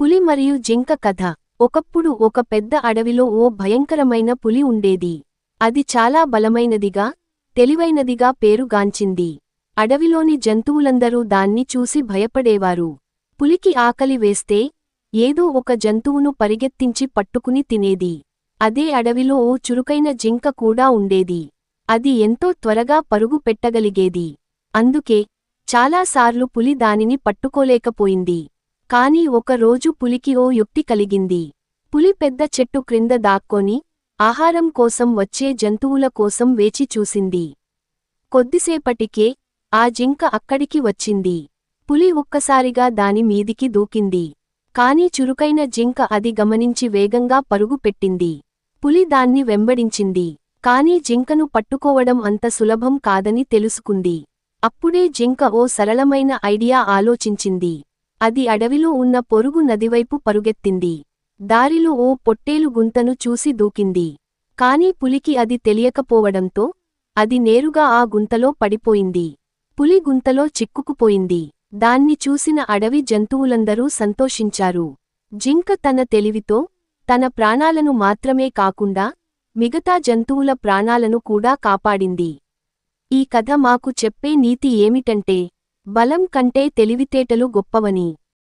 పులి మరియు జింక కథ. ఒకప్పుడు ఒక పెద్ద అడవిలో ఓ భయంకరమైన పులి ఉండేది. అది చాలా బలమైనదిగా తెలివైనదిగా పేరుగాంచింది అడవిలోని జంతువులందరూ దాన్ని చూసి భయపడేవారు. పులికి ఆకలి వేస్తే ఏదో ఒక జంతువును పరిగెత్తించి పట్టుకుని తినేది. అదే అడవిలో ఓ చురుకైన జింక కూడా ఉండేది. అది ఎంతో త్వరగా పరుగు పెట్టగలిగేది. అందుకే చాలాసార్లు పులి దానిని పట్టుకోలేకపోయింది. కాని ఒకరోజు పులికి ఓ యుక్తి కలిగింది. పులి పెద్ద చెట్టు క్రింద దాక్కొని ఆహారం కోసం వచ్చే జంతువుల కోసం వేచి చూసింది. కొద్దిసేపటికే ఆ జింక అక్కడికి వచ్చింది. పులి ఒక్కసారిగా దాని మీదికి దూకింది. కాని చురుకైన జింక అది గమనించి వేగంగా పరుగు పెట్టింది. పులి దాన్ని వెంబడించింది. కాని జింకను పట్టుకోవడం అంత సులభం కాదని తెలుసుకుంది. అప్పుడే జింక ఓ సరళమైన ఐడియా ఆలోచించింది. అది అడవిలో ఉన్న పొరుగు నదివైపు పరుగెత్తింది. దారిలో ఓ పొట్టేలు గుంతను చూసి దూకింది. కాని పులికి అది తెలియకపోవడంతో అది నేరుగా ఆ గుంతలో పడిపోయింది. పులి గుంతలో చిక్కుకుపోయింది. దాన్ని చూసిన అడవి జంతువులందరూ సంతోషించారు. జింక తన తెలివితో తన ప్రాణాలను మాత్రమే కాకుండా మిగతా జంతువుల ప్రాణాలను కూడా కాపాడింది. ఈ కథ మాకు చెప్పే నీతి ఏమిటంటే బలం కంటే తెలివితేటలు గొప్పవని.